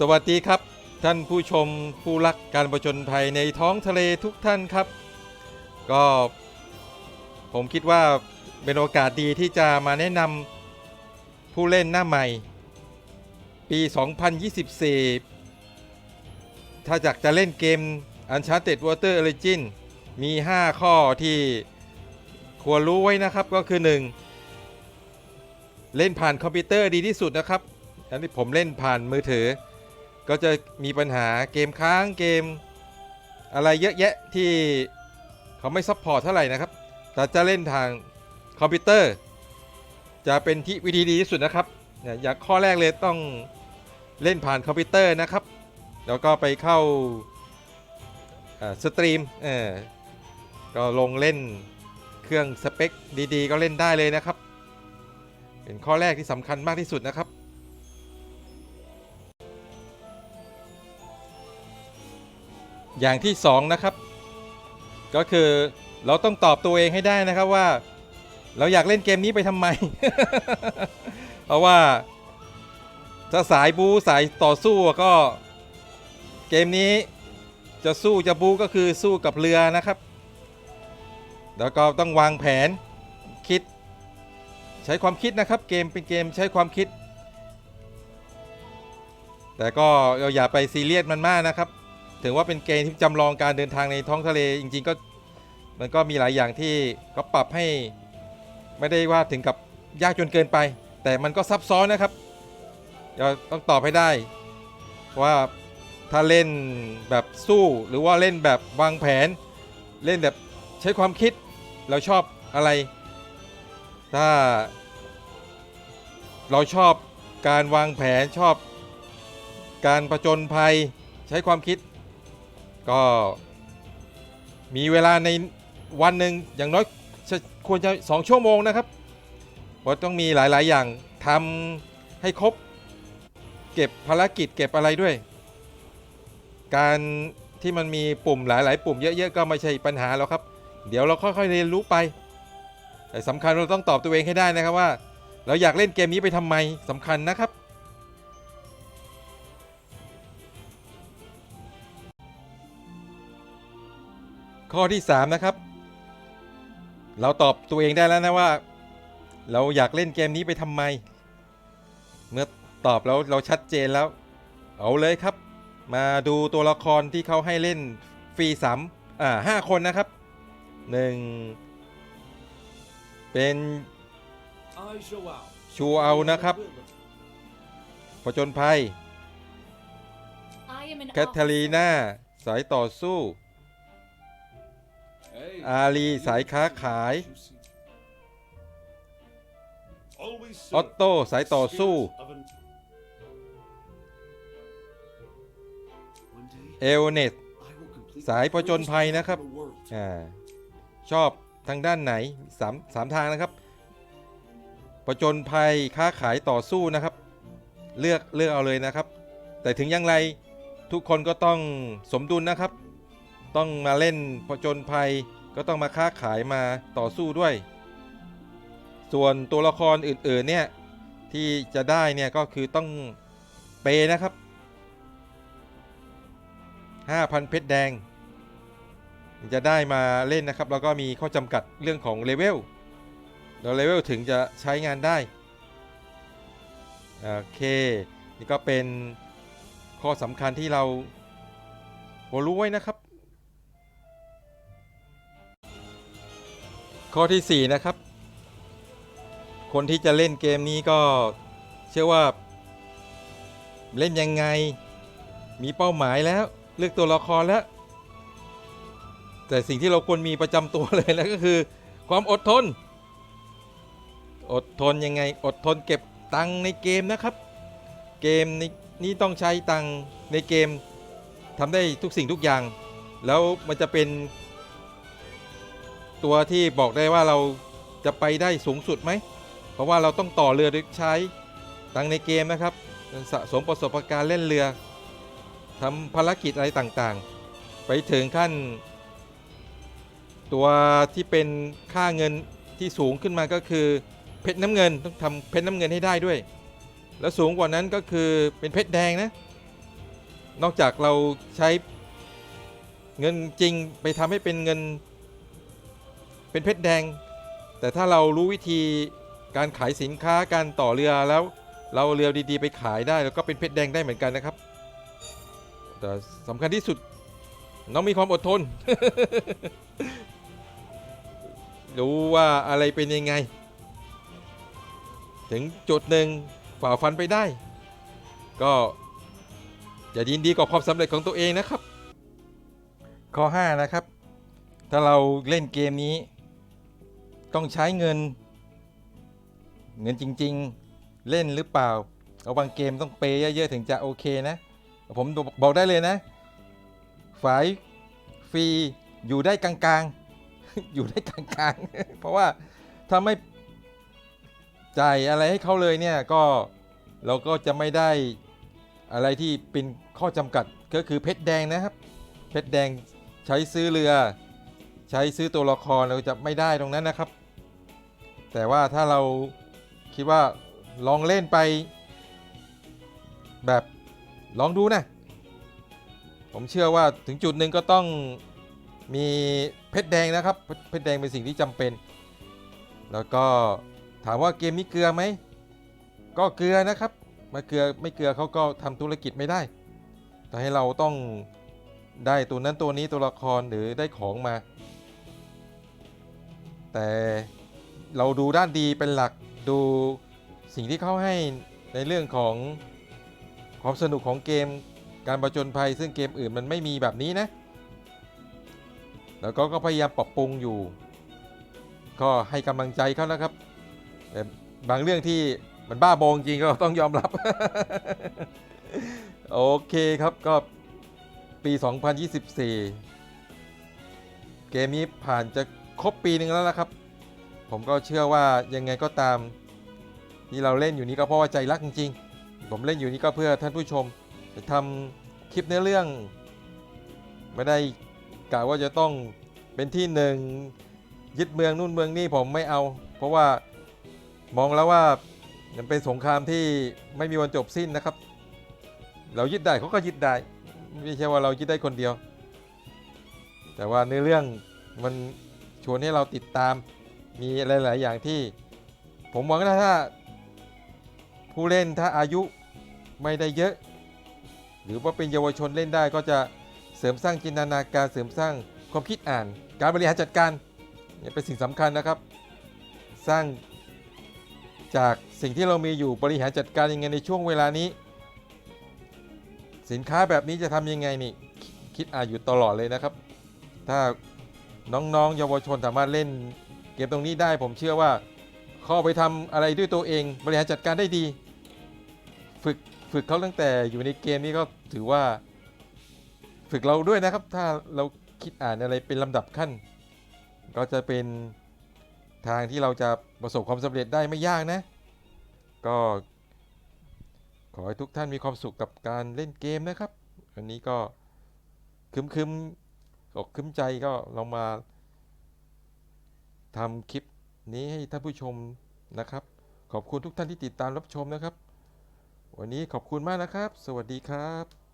สวัสดีครับ ท่านผู้ชมผู้รักการประจนภัยในท้องทะเลทุกท่านครับ ก็ผมคิดว่าเป็นโอกาสดีที่จะมาแนะนำผู้เล่นหน้าใหม่ ปี 2024 ถ้าอยากจะเล่นเกม Uncharted Water Origin มี 5 ข้อที่ควรรู้ไว้นะครับก็คือ 1 เล่นผ่านคอมพิวเตอร์ดีที่สุดนะครับอันนี้ผมเล่นผ่านมือถือ ก็จะมีปัญหาเกมค้างเกม อะไรเยอะแยะที่เขาไม่ซัพพอร์ตเท่าไหร่นะครับ แต่จะเล่นทางคอมพิวเตอร์ จะเป็นที่วิธีดีที่สุดนะครับเนี่ยอย่างข้อแรกเลยต้องเล่นผ่านคอมพิวเตอร์นะครับ แล้วก็ไปเข้าสตรีมก็ลงเล่นเครื่องสเปคดีๆ ก็เล่นได้เลยนะครับ เป็นข้อแรกที่สำคัญมากที่สุดนะครับ อย่างที่สองนะครับ ก็คือเราต้องตอบตัวเองให้ได้นะครับว่า เราอยากเล่นเกมนี้ไปทำไม เพราะว่าจะสายบูสายต่อสู้ก็เกมนี้จะสู้จะบูก็คือสู้กับเรือนะครับ แล้วก็ต้องวางแผนคิด ใช้ความคิดนะครับ เกมเป็นเกมใช้ความคิด แต่ก็เราอย่าไปซีเรียสมันมากนะครับ ถึงว่าเป็นเกมที่จำลองการเดินทางในท้องทะเลจริง ๆ ก็มันก็มีหลายอย่างที่ก็ปรับให้ไม่ได้ว่าถึงกับยากจนเกินไป แต่มันก็ซับซ้อนนะครับเราต้องตอบให้ได้ว่าถ้าเล่นแบบสู้หรือว่าเล่นแบบวางแผน เล่นแบบใช้ความคิดเราชอบอะไร ถ้า เราชอบการวางแผนชอบ การประจนภัยใช้ความคิด ก็มีเวลาในวันหนึ่งอย่างน้อยควรจะสองชั่วโมงนะครับเพราะต้องมีหลาย ๆ อย่างทำให้ครบ เก็บภารกิจเก็บอะไรด้วย การที่มันมีปุ่มหลาย ๆ ปุ่มเยอะ ๆ ก็ไม่ใช่ปัญหาแล้วครับ เดี๋ยวเราค่อย ๆ เรียนรู้ไป แต่สำคัญเราต้องตอบตัวเองให้ได้นะครับว่า เราอยากเล่นเกมนี้ไปทำไมสำคัญนะครับ ข้อที่ 3 นะครับ เราตอบตัวเองได้แล้วนะว่า เราอยากเล่นเกมนี้ไปทำไม เมื่อตอบแล้วเราชัดเจนแล้ว เอาเลยครับ มาดูตัวละครที่เขาให้เล่นฟรีสามอ่าห้าคนนะครับหนึ่งเป็นชูเอานะครับผจญภัยแคทเธอรีนาสายต่อสู้ อาลีสายค้าขาย ออตโต้สายต่อสู้ เอลเนตสายผจญภัยนะครับอ่าชอบทางด้านไหนสามสามทางนะครับผจญภัยค้าขายต่อสู้นะครับ เลือกเลือกเอาเลยนะครับ แต่ถึงอย่างไรทุกคนก็ต้องสมดุลนะครับ ต้องมาเล่นผจญภัย ก็ต้องมาค้าขายมาต่อสู้ด้วย ส่วนตัวละครอื่นๆเนี่ย ที่จะได้เนี่ยก็คือต้องเปย์นะครับ 5,000 เพชรแดง จะได้มาเล่นนะครับ แล้วก็มีข้อจำกัดเรื่องของเลเวลเราเลเวลถึงจะใช้งานได้โอเค นี่ก็เป็นข้อสำคัญที่เราควรรู้ไว้นะครับ ข้อที่ 4 นะครับ คนที่จะเล่นเกมนี้ก็เชื่อว่า เล่นยังไง มีเป้าหมายแล้ว เลือกตัวละครแล้ว แต่สิ่งที่เราควรมีประจำตัวเลยนะก็คือ ความอดทน อดทนยังไง อดทนเก็บตังในเกมนะครับ เกมนี้นี้ต้องใช้ตังในเกมทำได้ทุกสิ่งทุกอย่าง แล้วมันจะเป็น ตัวที่บอกได้ว่าเราจะไปได้สูงสุดไหม เพราะว่าเราต้องต่อเรือโดยใช้ตังในเกมนะครับสะสมประสบการณ์เล่นเรือทำภารกิจอะไรต่างๆ ไปถึงขั้น ตัวที่เป็นค่าเงินที่สูงขึ้นมาก็คือเพชรน้ำเงินต้องทำเพชรน้ำเงินให้ได้ด้วย แล้วสูงกว่านั้นก็คือเป็นเพชรแดงนะ นอกจากเราใช้เงินจริงไปทำให้เป็นเงิน เป็นเพชรแดง แต่ถ้าเรารู้วิธีการขายสินค้าการต่อเรือแล้ว เราเรือดีๆ ไปขายได้แล้วก็เป็นเพชรแดงได้เหมือนกันนะครับ แต่สำคัญที่สุดน้องมีความอดทน รู้ว่าอะไรเป็นยังไง ถึงจุดหนึ่งฝ่าฟันไปได้ ก็จะยินดีกับความสำเร็จของตัวเองนะครับ ข้อ 5 นะครับ ถ้าเราเล่นเกมนี้ ต้องใช้เงิน เงินจริง ๆ เล่นหรือเปล่า เอาบางเกมต้องเปย์เยอะๆถึงจะโอเคนะ ผมบอกได้เลยนะฝ่ายฟรีอยู่ได้กลางๆ อยู่ได้กลางๆ เพราะว่าถ้าไม่จ่ายอะไรให้เขาเลยเนี่ยก็เราก็จะไม่ได้อะไรที่เป็นข้อจำกัดก็คือเพชรแดงนะครับ เพชรแดงใช้ซื้อเรือ ใช้ซื้อตัวละครเราจะไม่ได้ตรงนั้นนะครับ แต่ว่าถ้าเราคิดว่าลองเล่นไป แบบลองดูนะ ผมเชื่อว่าถึงจุดหนึ่งก็ต้องมีเพชรแดงนะครับ เพชรแดงเป็นสิ่งที่จำเป็น แล้วก็ถามว่าเกมนี้เกลือไหม ก็เกลือนะครับมาเกลือไม่เกลือเขาก็ทำธุรกิจไม่ได้แต่ให้เราต้องได้ตัวนั้นตัวนี้ตัวละครหรือได้ของมา แต่ เราดูด้านดีเป็นหลักดูสิ่งที่เขาให้ในเรื่องของความสนุกของเกมการประจนภัยซึ่งเกมอื่นมันไม่มีแบบนี้นะ แล้วก็ก็พยายามปรับปรุงอยู่ ก็ให้กำลังใจเขานะครับ แต่บางเรื่องที่มันบ้าบอจริงก็ต้องยอมรับ โอเคครับก็ปี 2024 เกมนี้ผ่านจะครบปีหนึ่งแล้วนะครับ ผมก็เชื่อว่ายังไงก็ตามที่เราเล่นอยู่นี้ก็เพราะว่าใจรักจริงๆ ผมเล่นอยู่นี้ก็เพื่อท่านผู้ชมจะทำคลิปเนื้อเรื่อง ไม่ได้กะว่าจะต้องเป็นที่หนึ่งยึดเมืองนู่นเมืองนี่ผมไม่เอา เพราะว่ามองแล้วว่ามันเป็นสงครามที่ไม่มีวันจบสิ้นนะครับ เรายึดได้เขาก็ยึดได้ไม่ใช่ว่าเรายึดได้คนเดียว แต่ว่าในอเรื่องมันชวนให้เราติดตาม มีหลาย ๆ อย่างที่ ผมหวังว่าถ้า ผู้เล่นถ้าอายุไม่ได้เยอะ หรือว่าเป็นเยาวชนเล่นได้ก็จะเสริมสร้างจินตนาการเสริมสร้างความคิดอ่าน การบริหารจัดการเนี่ยเป็นสิ่งสำคัญนะครับ สร้างจากสิ่งที่เรามีอยู่บริหารจัดการยังไงในช่วงเวลานี้ สินค้าแบบนี้จะทำยังไงนี่คิดอ่านอยู่ตลอดเลยนะครับ ถ้าน้องๆ เยาวชนสามารถเล่น เกมตรงนี้ได้ผมเชื่อว่าเข้าไปทำอะไรด้วยตัวเอง บริหารจัดการได้ดี ฝึกฝึกเขาตั้งแต่อยู่ในเกมนี้ก็ถือว่า ฝึกเราด้วยนะครับ ถ้าเราคิดอ่านอะไรเป็นลำดับขั้น ก็จะเป็นทางที่เราจะประสบความสำเร็จได้ไม่ยากนะ ก็ขอให้ทุกท่านมีความสุขกับการเล่นเกมนะครับ อันนี้ก็คึมคึมๆอกคึมใจก็ลองมา ทำคลิปนี้ให้ท่านผู้ชมนะครับ ขอบคุณทุกท่านที่ติดตามรับชมนะครับ วันนี้ขอบคุณมากนะครับ สวัสดีครับ